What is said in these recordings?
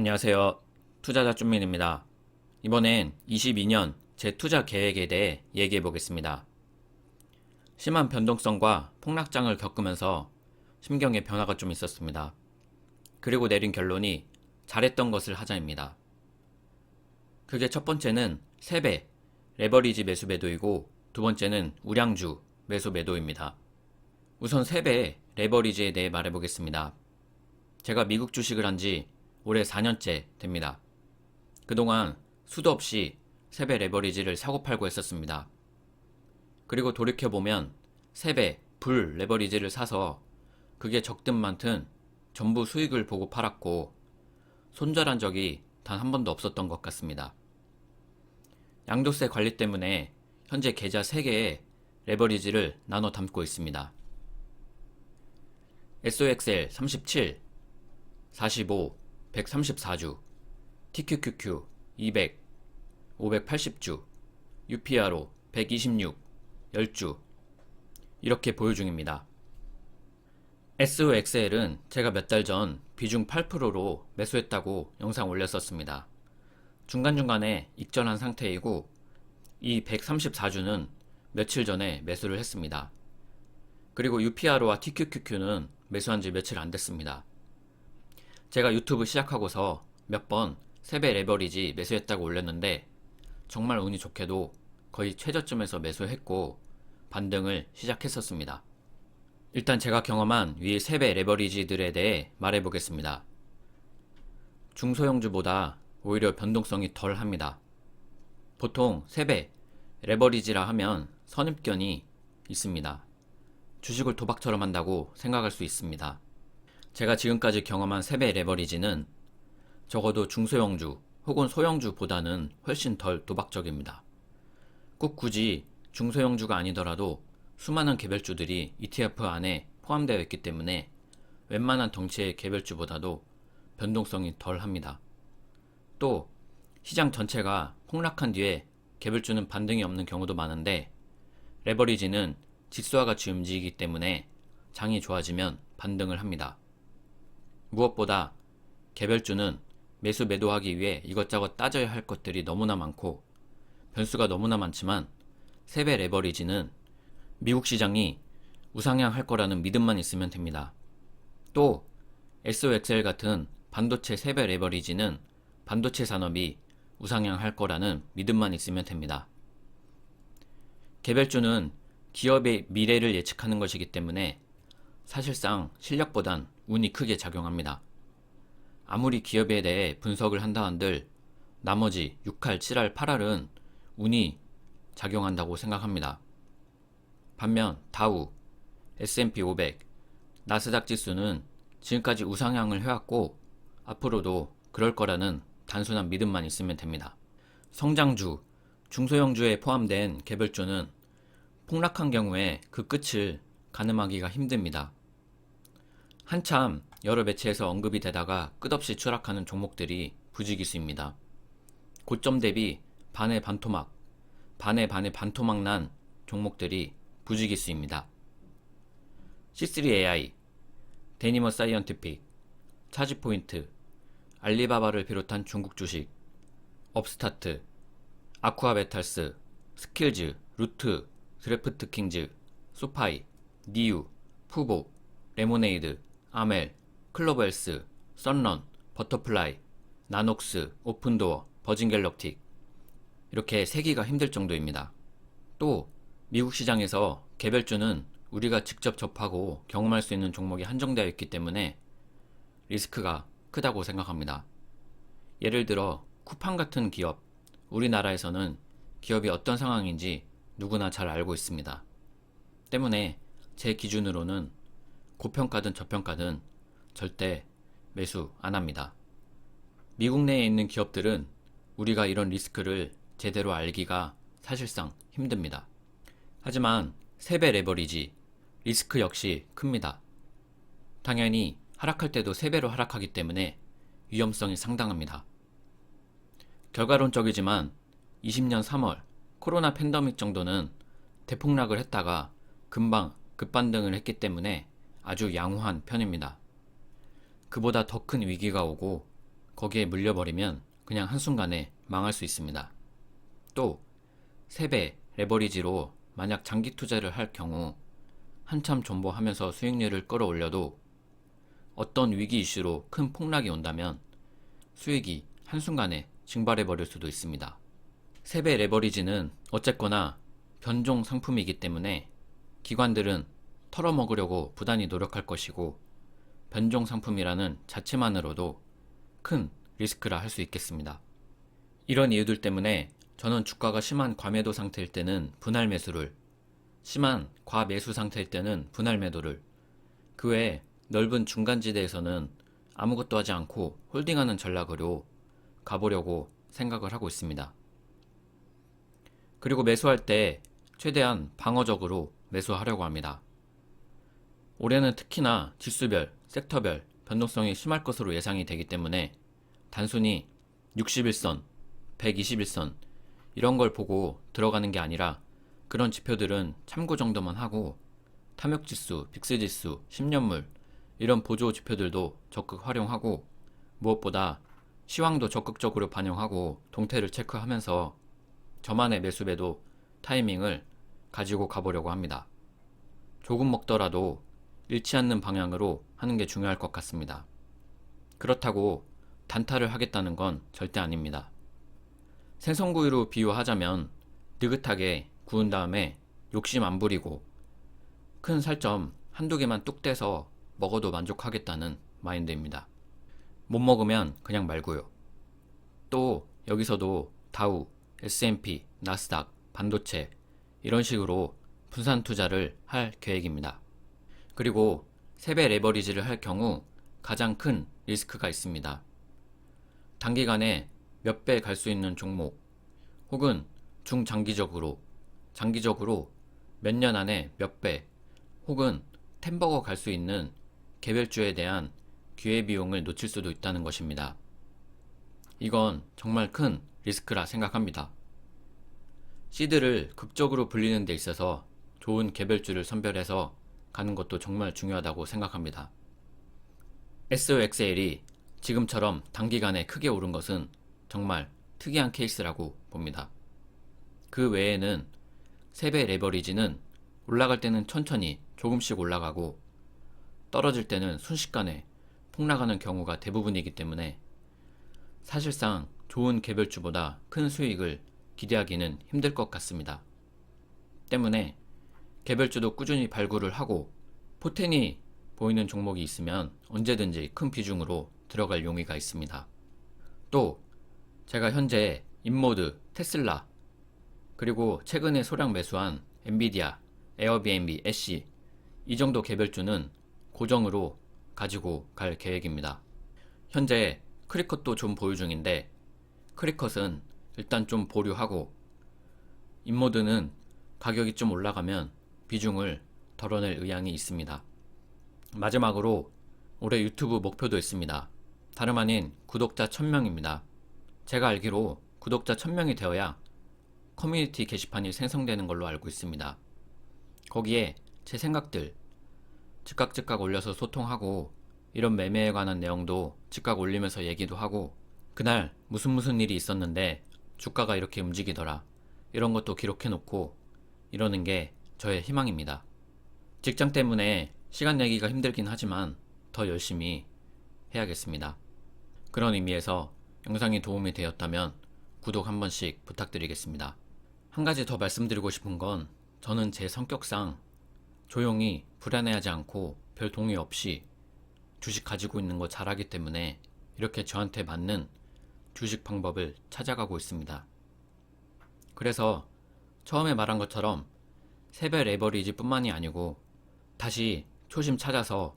안녕하세요. 투자자 쭌민입니다. 이번엔 22년 제 투자 계획에 대해 얘기해 보겠습니다. 심한 변동성과 폭락장을 겪으면서 심경의 변화가 좀 있었습니다. 그리고 내린 결론이 잘했던 것을 하자입니다. 그게 첫 번째는 3배 레버리지 매수 매도이고 두 번째는 우량주 매수 매도입니다. 우선 3배 레버리지에 대해 말해 보겠습니다. 제가 미국 주식을 한지 올해 4년째 됩니다. 그동안 수도 없이 세배 레버리지를 사고팔고 했었습니다. 그리고 돌이켜보면 세배 불 레버리지를 사서 그게 적든 많든 전부 수익을 보고 팔았고 손절한 적이 단 한 번도 없었던 것 같습니다. 양도세 관리 때문에 현재 계좌 3개에 레버리지를 나눠 담고 있습니다. SOXL 37, 45, 134주, TQQQ 200, 580주, UPRO 126, 10주 이렇게 보유 중입니다. SOXL은 제가 몇 달 전 비중 8%로 매수했다고 영상 올렸었습니다. 중간중간에 익절한 상태이고 이 134주는 며칠 전에 매수를 했습니다. 그리고 UPRO와 TQQQ는 매수한 지 며칠 안 됐습니다. 제가 유튜브 시작하고서 몇 번 세배 레버리지 매수했다고 올렸는데 정말 운이 좋게도 거의 최저점에서 매수했고 반등을 시작했었습니다. 일단 제가 경험한 위 세배 레버리지들에 대해 말해보겠습니다. 중소형주보다 오히려 변동성이 덜 합니다. 보통 세배 레버리지라 하면 선입견이 있습니다. 주식을 도박처럼 한다고 생각할 수 있습니다. 제가 지금까지 경험한 세배 레버리지는 적어도 중소형주 혹은 소형주보다는 훨씬 덜 도박적입니다. 꼭 굳이 중소형주가 아니더라도 수많은 개별주들이 ETF 안에 포함되어 있기 때문에 웬만한 덩치의 개별주보다도 변동성이 덜 합니다. 또 시장 전체가 폭락한 뒤에 개별주는 반등이 없는 경우도 많은데 레버리지는 지수와 같이 움직이기 때문에 장이 좋아지면 반등을 합니다. 무엇보다 개별주는 매수 매도하기 위해 이것저것 따져야 할 것들이 너무나 많고 변수가 너무나 많지만 세배 레버리지는 미국 시장이 우상향할 거라는 믿음만 있으면 됩니다. 또 SOXL 같은 반도체 세배 레버리지는 반도체 산업이 우상향할 거라는 믿음만 있으면 됩니다. 개별주는 기업의 미래를 예측하는 것이기 때문에 사실상 실력보단 운이 크게 작용합니다. 아무리 기업에 대해 분석을 한다 한들 나머지 6할, 7할, 8할은 운이 작용한다고 생각합니다. 반면 다우, S&P 500, 나스닥 지수는 지금까지 우상향을 해왔고 앞으로도 그럴 거라는 단순한 믿음만 있으면 됩니다. 성장주, 중소형주에 포함된 개별주는 폭락한 경우에 그 끝을 가늠하기가 힘듭니다. 한참 여러 매체에서 언급이 되다가 끝없이 추락하는 종목들이 부지기수입니다. 고점 대비 반의 반토막, 반의 반의 반토막 난 종목들이 부지기수입니다. C3AI, 데니머 사이언티픽, 차지포인트, 알리바바를 비롯한 중국 주식, 업스타트, 아쿠아메탈스, 스킬즈, 루트, 드래프트킹즈, 소파이, 니유, 푸보, 레모네이드, 아멜, 클로버엘스, 썬런, 버터플라이, 나녹스, 오픈도어, 버진갤럭틱 이렇게 세기가 힘들 정도입니다. 또 미국 시장에서 개별주는 우리가 직접 접하고 경험할 수 있는 종목이 한정되어 있기 때문에 리스크가 크다고 생각합니다. 예를 들어 쿠팡 같은 기업, 우리나라에서는 기업이 어떤 상황인지 누구나 잘 알고 있습니다. 때문에 제 기준으로는 고평가든 저평가든 절대 매수 안 합니다. 미국 내에 있는 기업들은 우리가 이런 리스크를 제대로 알기가 사실상 힘듭니다. 하지만 세배 레버리지 리스크 역시 큽니다. 당연히 하락할 때도 3배로 하락하기 때문에 위험성이 상당합니다. 결과론적이지만 20년 3월 코로나 팬더믹 정도는 대폭락을 했다가 금방 급반등을 했기 때문에 아주 양호한 편입니다. 그보다 더 큰 위기가 오고 거기에 물려버리면 그냥 한순간에 망할 수 있습니다. 또 3배 레버리지로 만약 장기 투자를 할 경우 한참 존버하면서 수익률을 끌어올려도 어떤 위기 이슈로 큰 폭락이 온다면 수익이 한순간에 증발해 버릴 수도 있습니다. 3배 레버리지는 어쨌거나 변종 상품이기 때문에 기관들은 털어먹으려고 부단히 노력할 것이고 변종 상품이라는 자체만으로도 큰 리스크라 할 수 있겠습니다. 이런 이유들 때문에 저는 주가가 심한 과매도 상태일 때는 분할 매수를, 심한 과매수 상태일 때는 분할 매도를, 그 외에 넓은 중간지대에서는 아무것도 하지 않고 홀딩하는 전략으로 가보려고 생각을 하고 있습니다. 그리고 매수할 때 최대한 방어적으로 매수하려고 합니다. 올해는 특히나 지수별, 섹터별 변동성이 심할 것으로 예상이 되기 때문에 단순히 61선, 121선 이런 걸 보고 들어가는 게 아니라 그런 지표들은 참고 정도만 하고 탐욕 지수, 빅스 지수, 10년물 이런 보조 지표들도 적극 활용하고 무엇보다 시황도 적극적으로 반영하고 동태를 체크하면서 저만의 매수배도 타이밍을 가지고 가보려고 합니다. 조금 먹더라도 잃지 않는 방향으로 하는 게 중요할 것 같습니다. 그렇다고 단타를 하겠다는 건 절대 아닙니다. 생선구이로 비유하자면 느긋하게 구운 다음에 욕심 안 부리고 큰 살점 한두 개만 뚝 떼서 먹어도 만족하겠다는 마인드입니다. 못 먹으면 그냥 말고요. 또 여기서도 다우, S&P, 나스닥, 반도체 이런 식으로 분산 투자를 할 계획입니다. 그리고 세배 레버리지를 할 경우 가장 큰 리스크가 있습니다. 단기간에 몇 배 갈 수 있는 종목 혹은 중장기적으로 장기적으로 몇 년 안에 몇 배 혹은 템버거 갈 수 있는 개별주에 대한 기회비용을 놓칠 수도 있다는 것입니다. 이건 정말 큰 리스크라 생각합니다. 시드를 극적으로 불리는 데 있어서 좋은 개별주를 선별해서 가는 것도 정말 중요하다고 생각합니다. SOXL이 지금처럼 단기간에 크게 오른 것은 정말 특이한 케이스라고 봅니다. 그 외에는 세배 레버리지는 올라갈 때는 천천히 조금씩 올라가고 떨어질 때는 순식간에 폭락하는 경우가 대부분이기 때문에 사실상 좋은 개별주보다 큰 수익을 기대하기는 힘들 것 같습니다. 때문에 개별주도 꾸준히 발굴을 하고 포텐이 보이는 종목이 있으면 언제든지 큰 비중으로 들어갈 용의가 있습니다. 또 제가 현재 인모드, 테슬라 그리고 최근에 소량 매수한 엔비디아, 에어비앤비, 애쉬 이 정도 개별주는 고정으로 가지고 갈 계획입니다. 현재 크리컷도 좀 보유 중인데 크리컷은 일단 좀 보류하고 인모드는 가격이 좀 올라가면 비중을 덜어낼 의향이 있습니다. 마지막으로 올해 유튜브 목표도 있습니다. 다름 아닌 구독자 1000명입니다. 제가 알기로 구독자 1000명이 되어야 커뮤니티 게시판이 생성되는 걸로 알고 있습니다. 거기에 제 생각들 즉각 즉각 올려서 소통하고 이런 매매에 관한 내용도 즉각 올리면서 얘기도 하고 그날 무슨 무슨 일이 있었는데 주가가 이렇게 움직이더라 이런 것도 기록해 놓고 이러는 게 저의 희망입니다. 직장 때문에 시간 내기가 힘들긴 하지만 더 열심히 해야겠습니다. 그런 의미에서 영상이 도움이 되었다면 구독 한 번씩 부탁드리겠습니다. 한 가지 더 말씀드리고 싶은 건 저는 제 성격상 조용히 불안해하지 않고 별 동의 없이 주식 가지고 있는 거 잘하기 때문에 이렇게 저한테 맞는 주식 방법을 찾아가고 있습니다. 그래서 처음에 말한 것처럼 세배 레버리지 뿐만이 아니고 다시 초심 찾아서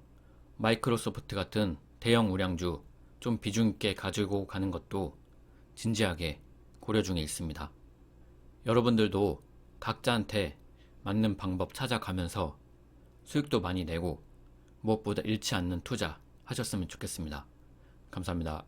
마이크로소프트 같은 대형 우량주 좀 비중 있게 가지고 가는 것도 진지하게 고려 중에 있습니다. 여러분들도 각자한테 맞는 방법 찾아가면서 수익도 많이 내고 무엇보다 잃지 않는 투자 하셨으면 좋겠습니다. 감사합니다.